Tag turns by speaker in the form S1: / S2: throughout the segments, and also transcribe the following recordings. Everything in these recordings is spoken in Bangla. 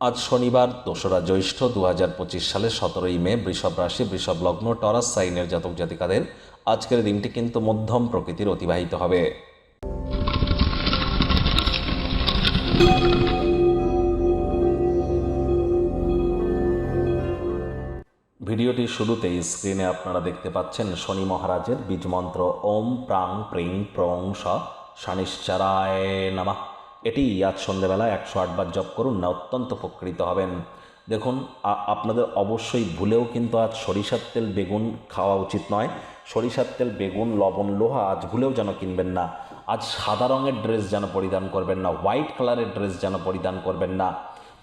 S1: আজ শনিবার, দোসরা জ্যৈষ্ঠ দু হাজার পঁচিশ সালের সতেরোই মে, বৃষভ রাশি, বৃষভ লগ্ন, টরাস, সাইনের জাতক জাতিকাদের আজকের দিনটি কিন্তু মধ্যম প্রকৃতির অতিবাহিত হবে। ভিডিওটির শুরুতেই স্ক্রিনে আপনারা দেখতে পাচ্ছেন শনি মহারাজের বীজমন্ত্র, ওম প্রাং, প্রিং, প্রং, স শানিশ্চারায় নামা। এটি আজ সন্ধ্যেবেলা একশো আটবার জপ করুন, না অত্যন্ত উপকৃত হবেন। দেখুন আপনাদের অবশ্যই ভুলেও কিন্তু আজ সরিষার তেল, বেগুন খাওয়া উচিত নয়। সরিষার তেল, বেগুন, লবণ, লোহা আজ ভুলেও যেন কিনবেন না। আজ সাদা রঙের ড্রেস যেন পরিধান করবেন না, হোয়াইট কালারের ড্রেস যেন পরিধান করবেন না।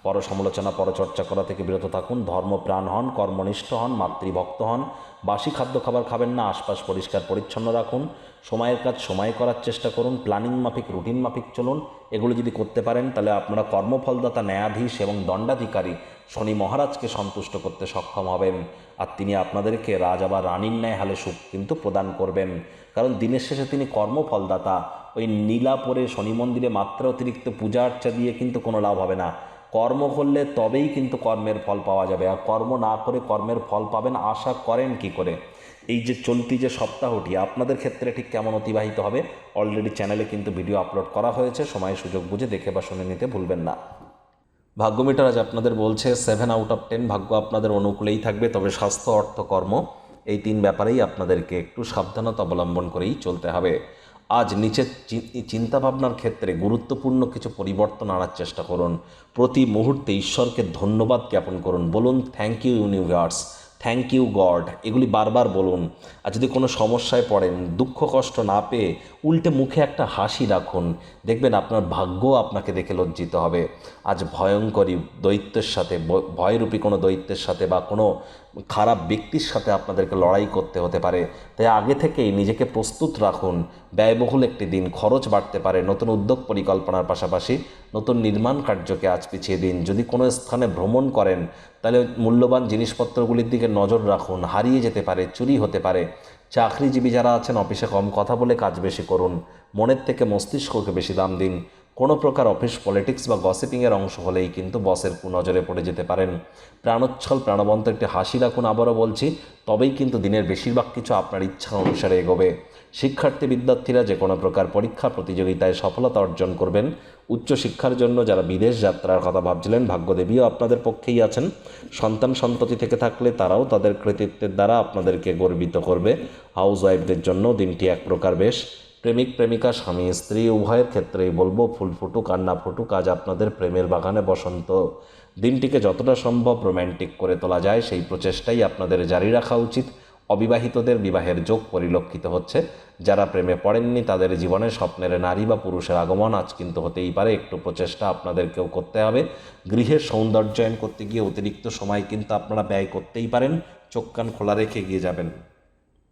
S1: পর সমালোচনা পরচর্চা করা থেকে বিরত থাকুন। ধর্মপ্রাণ হন, কর্মনিষ্ঠ হন, মাতৃভক্ত হন। বাসি খাদ্য খাবার খাবেন না, আশপাশ পরিষ্কার, পরিচ্ছন্ন রাখুন। সময়ের কাজ সময় করার চেষ্টা করুন। প্ল্যানিং মাফিক, রুটিন মাফিক চলুন। এগুলো যদি করতে পারেন, তাহলে আপনারা কর্মফলদাতা, ন্যায়াধীশ এবং দণ্ডাধিকারী শনি মহারাজকে সন্তুষ্ট করতে সক্ষম হবেন। আর তিনি আপনাদেরকে রাজা বা রানীর ন্যায় হালে সুখ কিন্তু প্রদান করবেন। কারণ দিনের শেষে তিনি কর্মফলদাতা। ওই নীলাপরে শনি মন্দিরে মাত্রা অতিরিক্ত পূজা আর্চা দিয়ে কিন্তু কোনো লাভ হবে না। কর্ম করলে তবেই কিন্তু কর্মের ফল পাওয়া যাবে। আর কর্ম না করে কর্মের ফল পাবেন, আশা করেন কি করে? এই যে চলতি যে সপ্তাহটি, আপনাদের ক্ষেত্রে ঠিক কেমন অতিবাহিত হবে? অলরেডি চ্যানেলে কিন্তু ভিডিও আপলোড করা হয়েছে সময় সুযোগ বুঝে দেখে বা শুনে নিতে ভুলবেন না। ভাগ্যমিটার আজ আপনাদের বলছে সেভেন আউট অফ টেন ভাগ্য আপনাদের অনুকূলেই থাকবে, তবে স্বাস্থ্য, অর্থ, কর্ম, এই তিন ব্যাপারেই আপনাদেরকে একটু সাবধানতা অবলম্বন করেই চলতে হবে। আজ নিচের চিন্তাভাবনার ক্ষেত্রে গুরুত্বপূর্ণ কিছু পরিবর্তন আনার চেষ্টা করুন। প্রতি মুহূর্তে ঈশ্বরকে ধন্যবাদ জ্ঞাপন করুন। বলুন, thank you universe. Thank you God এগুলি বারবার বলুন। আর যদি কোনো সমস্যায় পড়েন, দুঃখ, কষ্ট না পেয়ে উল্টে মুখে একটা হাসি রাখুন। দেখবেন আপনার ভাগ্য আপনাকে দেখে লজ্জিত হবে। আজ ভয়ঙ্করী দৈত্যের সাথে ভয়রূপী কোনো দৈত্যের সাথে বা কোনো খারাপ ব্যক্তির সাথে আপনাদেরকে লড়াই করতে হতে পারে। তাই আগে থেকেই নিজেকে প্রস্তুত রাখুন। ব্যয়বহুল একটি দিন, খরচ বাড়তে পারে, নতুন উদ্যোগ পরিকল্পনার পাশাপাশি নতুন নির্মাণ কার্যকে আজ পিছিয়ে দিন। যদি কোনো স্থানে ভ্রমণ করেন, তাহলে মূল্যবান জিনিসপত্রগুলির দিকে নজর রাখুন। হারিয়ে যেতে পারে, চুরি হতে পারে। চাকরিজীবী যারা আছেন, অফিসে কম কথা বলে কাজ বেশি করুন। মনের থেকে মস্তিষ্ককে বেশি দাম দিন। কোনো প্রকার অফিস পলিটিক্স বা গসিপিংয়ের অংশ হলেই কিন্তু বসের কুনজরে পড়ে যেতে পারেন। প্রাণোচ্ছল, প্রাণবন্ত একটি হাসি রাখুন আবারও বলছি, তবেই কিন্তু দিনের বেশিরভাগ কিছু আপনার ইচ্ছা অনুসারে এগোবে। শিক্ষার্থী, বিদ্যার্থীরা যে কোনো প্রকার পরীক্ষা, প্রতিযোগিতায় সফলতা অর্জন করবেন। উচ্চশিক্ষার জন্য যারা বিদেশ যাত্রার কথা ভাবছিলেন, ভাগ্যদেবীও আপনাদের পক্ষেই আছেন। সন্তান সন্ততি থেকে থাকলে তারাও তাদের কৃতিত্বের দ্বারা আপনাদেরকে গর্বিত করবে। হাউস ওয়াইফদের জন্য দিনটি এক প্রকার বেশ। প্রেমিক, প্রেমিকা, স্বামী, স্ত্রী, উভয়ের ক্ষেত্রেই বলব, ফুল ফুটুক আর না ফুটুক, আজ আপনাদের প্রেমের বাগানে বসন্ত। দিনটিকে যতটা সম্ভব রোম্যান্টিক করে তোলা যায়, সেই প্রচেষ্টাই আপনাদের জারি রাখা উচিত। অবিবাহিতদের বিবাহের যোগ পরিলক্ষিত হচ্ছে। যারা প্রেমে পড়েননি, তাদের জীবনে স্বপ্নের নারী বা পুরুষের আগমন আজ কিন্তু হতেই পারে। একটু প্রচেষ্টা আপনাদেরকেও করতে হবে। গৃহের সৌন্দর্যায়ন করতে গিয়ে অতিরিক্ত সময় কিন্তু আপনারা ব্যয় করতেই পারেন। চোখ কান খোলা রেখে এগিয়ে যাবেন।